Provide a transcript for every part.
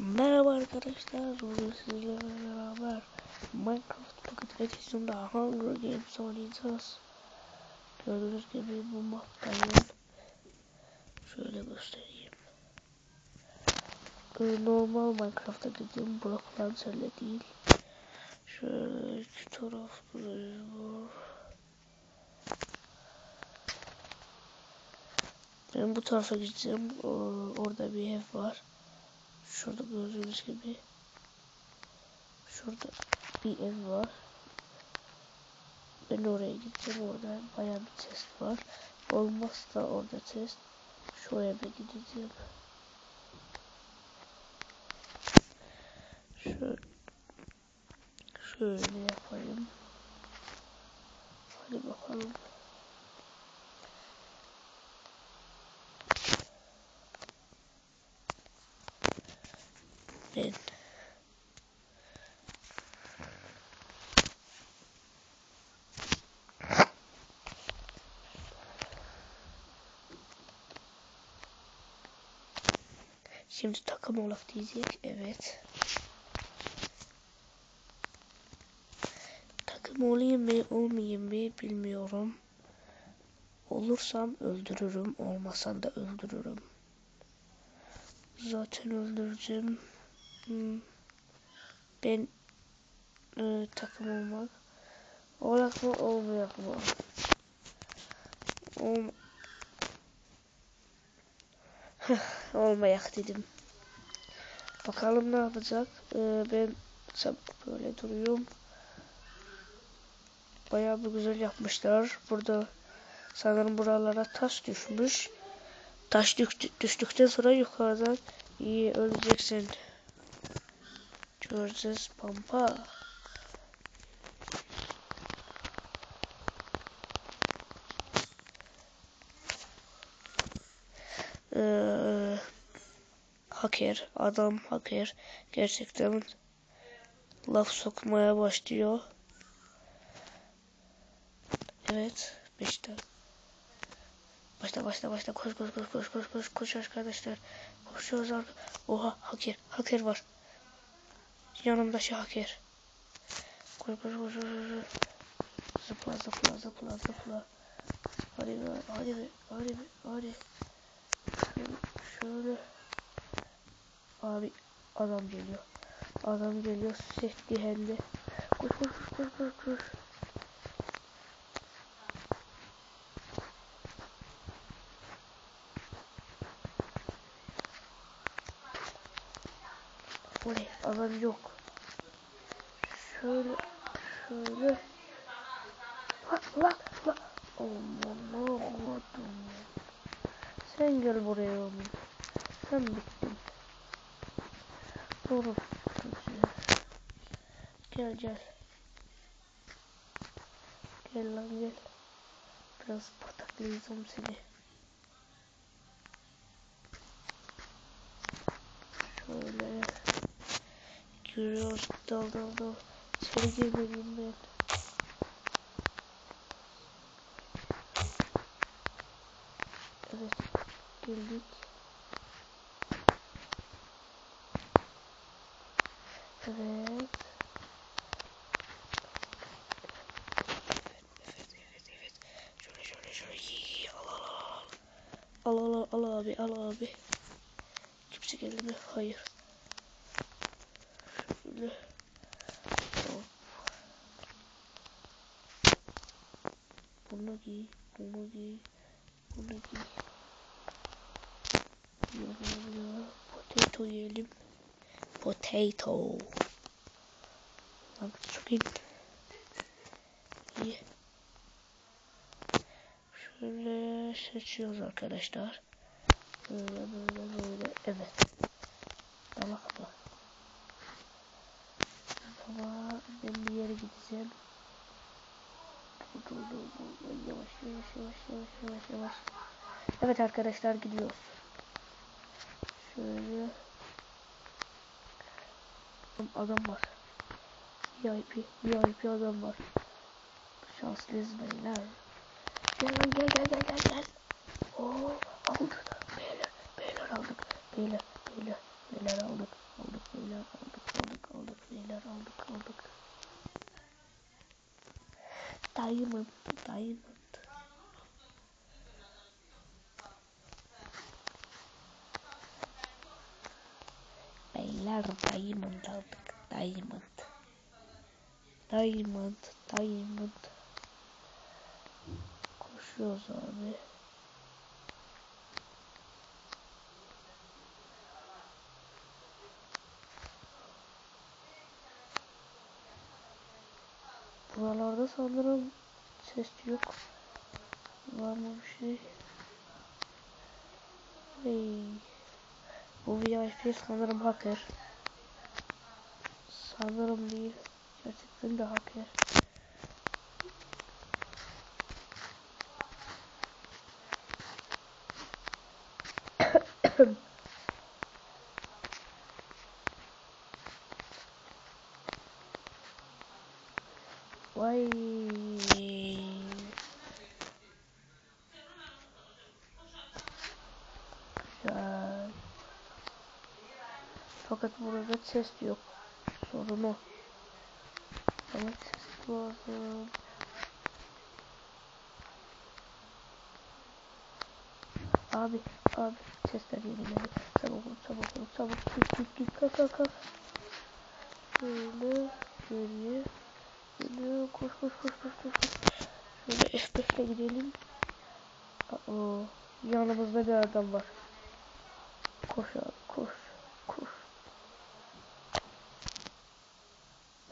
Merhaba arkadaşlar, bugün sizlerle beraber Minecraft Pocket Edition'da Hunger Games oynayacağız. Gördüğünüz gibi bu maptayım. Şöyle göstereyim. Normal Minecraft'a gidiyorum, Block Launcher'le değil. Şöyle iki tarafta var. Ben bu tarafa gideceğim. Orada bir ev var. Şurada gördüğünüz gibi şurada bir ev var. Ben oraya gideceğim. Orada bayağı bir chest var. Olmazsa orada chest. Şu eve gideceğim. Şöyle, şöyle yapayım. Hadi bakalım. Ben Şimdi takım olaf diyecek. Evet. Takım olayım mı olmayayım mı bilmiyorum. Olursam öldürürüm. Olmasam da öldürürüm. Zaten öldüreceğim. Hmm. Ben e, takım olmak. Olak mı olmayak mı? Ol olmayak dedim. Bakalım ne yapacak. Ee, ben böyle duruyorum. Bayağı bir güzel yapmışlar. Burada sanırım buralara taş düşmüş. Taş düştükten sonra yukarıdan iyi öleceksin. Göreceğiz pampa. Ee, hacker, adam hacker gerçekten laf sokmaya başlıyor. Evet, beşte. Başla başla başla koş koş koş koş koş koş koş arkadaşlar. Koşuyoruz artık. Oha hacker hacker var. Yanımda şaker. Koş koş koş koş. Zıpla zıpla zıpla zıpla. Hadi be hadi be hadi be hadi. Şöyle, şöyle. Abi adam geliyor. Adam geliyor setli helde. Koş koş koş koş koş Oley adam yok. Şöyle şöyle. Bak bak bak. Aman Allah'ım. Sen gel buraya oğlum. Sen bittin. Doğru. Gel gel. Gel lan gel. Biraz pataklayacağım seni. Şöyle. Giriyoruz. Dal dal dal. İçeri girmeliyim ben. Evet. Girdik. Evet. Al al al abi al abi kimse geldi mi hayır şöyle. Hop. bunu giy bunu giy bunu giy. Potato yiyelim. Potato. Lan çok iyi. Şöyle seçiyoruz arkadaşlar. Böyle böyle böyle. Evet. Tamam ama gideceğim dur dur dur yavaş yavaş yavaş yavaş yavaş yavaş evet arkadaşlar gidiyoruz şöyle adam var VIP VIP adam var şanslıyız beyler Gel gel gel gel gel gel. Oo aldık. Beyler beyler aldık. Beyler beyler beyler aldık. Aldık beyler aldık aldık aldık beyler aldık aldık. Diamond diamond. Beyler diamond aldık diamond. Diamond diamond. Koşuyoruz abi. Buralarda sanırım ses yok. Var mı bir şey? Hey. Bu VIP sanırım hacker. Sanırım değil. Gerçekten de hacker. Vay. Güzel. Fakat burada ses yok. Sorun o. Bana ses lazım. Abi, abi sesler yeniledi. Çabuk ol, çabuk ol, çabuk. Git, git, git, kalk, kalk, kalk. Şöyle, geriye. Şöyle, koş, koş, koş, koş, koş. koş. Şöyle F5'le gidelim. Aa, yanımızda bir adam var. Koş abi, koş, koş.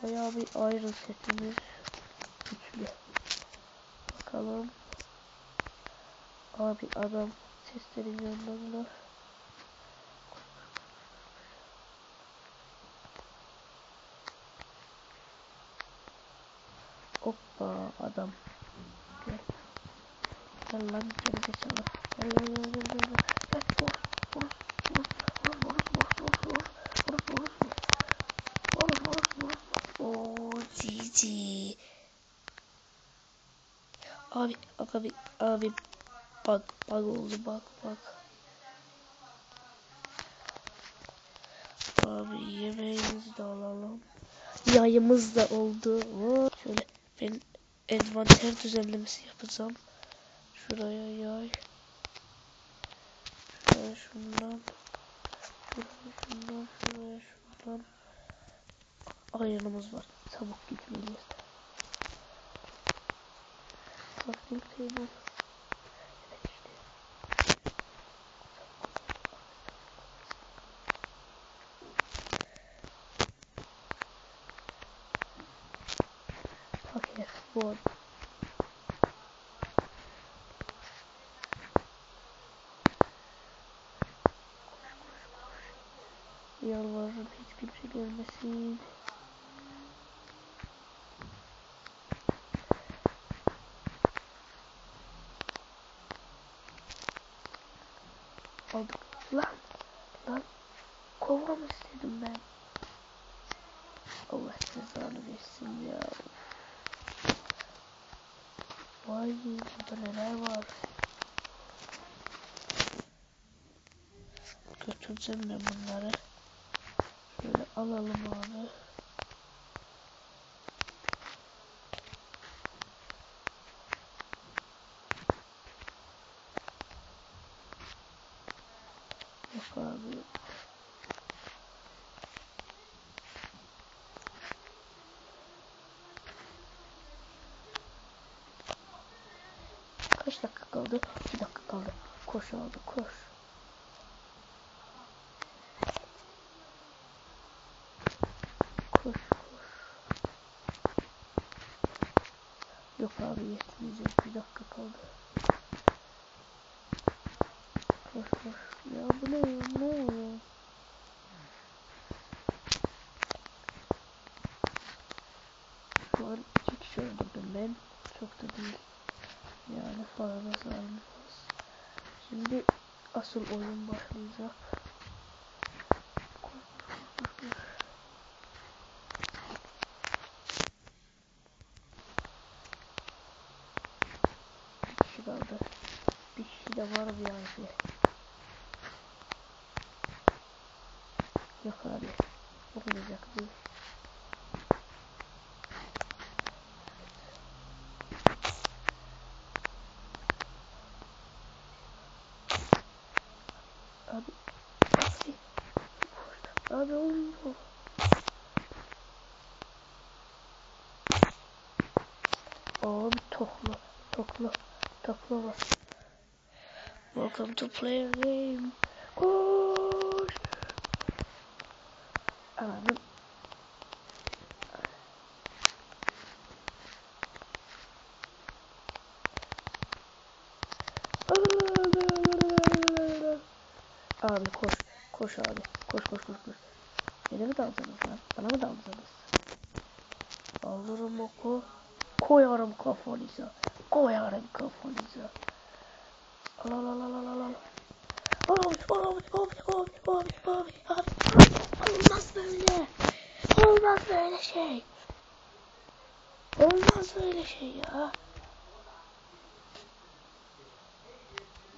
Bayağı bir iron setimiz güçlü. Bakalım. Abi adam seslerin yanlarına. Hoppa adam. Gel. Gel lan geri geçelim. Gel gel gel gel gel. Abi abi abi bak bak oldu bak bak. Abi yemeğimizi de alalım. Yayımız da oldu. Şöyle ben envanter düzenlemesi yapacağım. Şuraya yay. Şuraya şundan. Şuraya şundan. Şuraya şundan. Ayarımız var. Çabuk gitmeliyiz. Bakayım seni. Okay, board. Yalvarırım hiç kimse görmesin. Lan. Lan. Kova mı istedim ben? Allah cezanı versin ya. Vay burada neler var. Götüreceğim ben bunları. Şöyle alalım abi. Yok abi. Kaç dakika kaldı? Bir dakika kaldı. Koş abi koş. Koş koş. Yok abi yetmeyecek. Bir dakika kaldı. Koş koş. Ya bu ne ne oluyor? Şu an iki kişi öldürdüm ben. Çok da değil. Yani fazla sarmaz. Şimdi asıl oyun başlayacak. Koş, koş, koş, koş. Bir kişi kaldı. Bir kişi de var bir abi. Abi olmuyor. Abi tokla. Tokla. Tokla var. Welcome to play a game. Koş abi. Koş koş koş koş. Beni mi daldınız lan? Bana mı daldınız? Alırım oku. Koyarım kafanıza. Koyarım kafanıza. Al al al al al al. Abi abi abi abi abi abi abi. Olmaz böyle. Olmaz böyle şey. Olmaz böyle şey ya.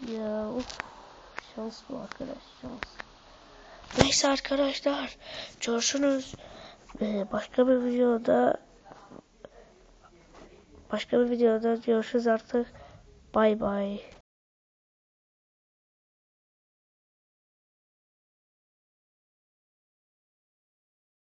Ya of. Şans bu arkadaş şans. Neyse arkadaşlar. Görüşürüz. Ee, başka bir videoda başka bir videoda görüşürüz artık. Bay bay.